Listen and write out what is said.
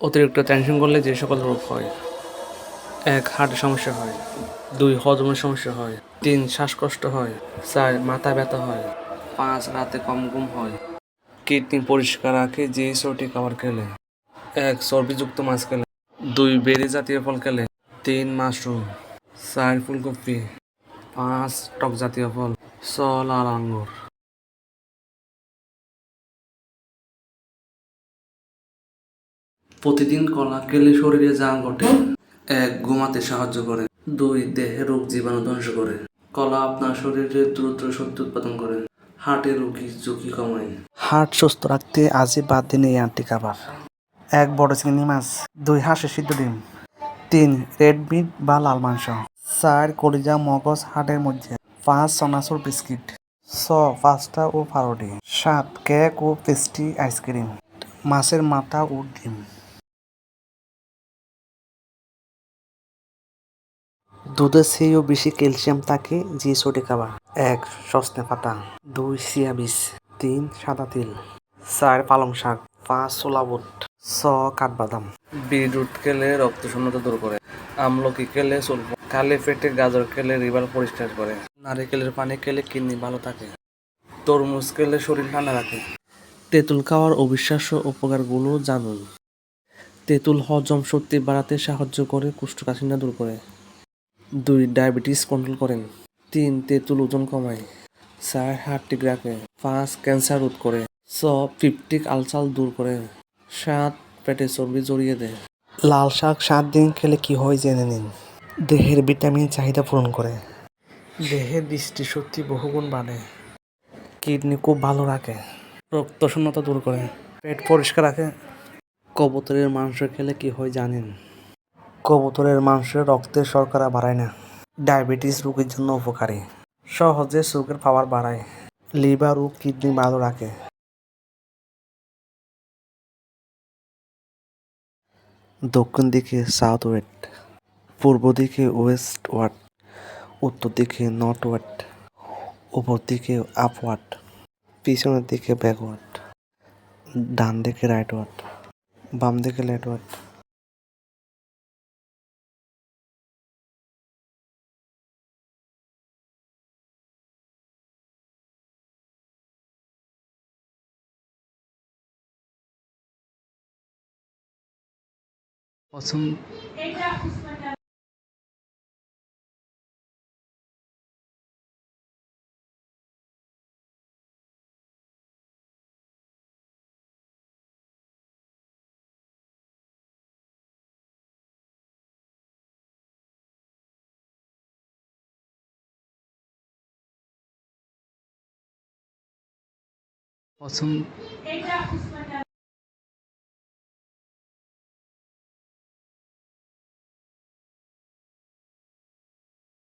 অতিরিক্ত টেনশন করলে যে সকল রোগ হয়, এক হার্টের সমস্যা হয়, দুই হজমের সমস্যা হয়, তিন শ্বাসকষ্ট হয়, চার মাথা ব্যথা হয়, পাঁচ রাতে কম ঘুম হয়। কিডনি পরিষ্কার রাখে, যে সটি খাবার খেলে, এক চর্বিযুক্ত মাছ খেলে, দুই বেরি জাতীয় ফল খেলে, তিন মাশরুম, চার ফুলকপি, পাঁচ টক জাতীয় ফল চল আর আঙ্গুর। প্রতিদিন কলা খেলে শরীরে জাং ঘটে, এক ঘুমাতে সাহায্য করে। দুই, দেহে রোগ জীবাণু ধ্বংস করে। কলা আপনার শরীরে দ্রুত শক্তি উৎপাদন করে। হার্টে রোগী ঝুঁকি কমায়। হার্ট সুস্থ রাখতে আজই বাদ দিন এই আন্টি খাবার। এক বড় চিংড়ি মাছ, দুই হাঁসের সিদ্ধ ডিম, তিন রেড মিট বা লাল মাংস, চার কলিজা মগজ হাটের মধ্যে, পাঁচ সনাসুর বিস্কিট, ছ পাঁচটা ও পাউরুটি, সাত কেক ও পেস্ট্রি আইসক্রিম, মাছের মাথা ও ডিম। দুধের চেয়েও বেশি ক্যালসিয়াম থাকে যে ছোটে খাবার। এক সসনে পাতা। দুই বীজ তিন, সাদা তিল। চার, পালং শাক। পাঁচ, ছোলা বুট। ছ, কাঠবাদাম। বিটরুট খেলে রক্ত শূন্যতা দূর করে। আমলকি খেলে চুল খালি পেটে গাজর খেলে লিভার পরিষ্কার করে। নারিকেলের পানি খেলে কিডনি ভালো থাকে। তরমুজ খেলে শরীর ঠান্ডা রাখে। তেঁতুল খাওয়ার অবিশ্বাস্য উপকারগুলো জানুন। তেঁতুল হজম শক্তি বাড়াতে সাহায্য করে কুষ্ঠকাঠিন্য দূর করে। দুই ডায়াবেটিস কন্ট্রোল করেন। তিন তেঁতুল ওজন কমায়। চার হার্ট ঠিক রাখে পাঁচ ক্যান্সার রোধ করে। ছ পিপটিক আলসাল দূর করে। সাত পেটে চর্বি জড়িয়ে দেয়। লাল শাক সাত দিন খেলে কি হয় জেনে নিন। দেহের ভিটামিন চাহিদা পূরণ করে। দেহের দৃষ্টিশক্তি বহুগুণ বাড়ে। কিডনি খুব ভালো রাখে। রক্ত শূন্যতা দূর করে। পেট পরিষ্কার রাখে। কবুতরের মাংস খেলে কি হয় জানেন? কবুতরের মাংস রক্তের শর্করা বাড়ায় না। ডায়াবেটিস রোগীর জন্য উপকারী। সহজে সুগার পাওয়ার বাড়ায়। লিভার ও কিডনি ভালো রাখে। দক্ষিণ দিকে সাউথ ওয়েট। পূর্ব দিকে ওয়েস্ট ওয়ার্ড উত্তর দিকে নর্থ ওয়ার্ড উপর দিকে আপওয়ার্ড পিছনের দিকে ব্যাকওয়ার্ড ডান দিকে রাইট ওয়ার্ড বাম দিকে লেট ওয়ার্ড পছন্দ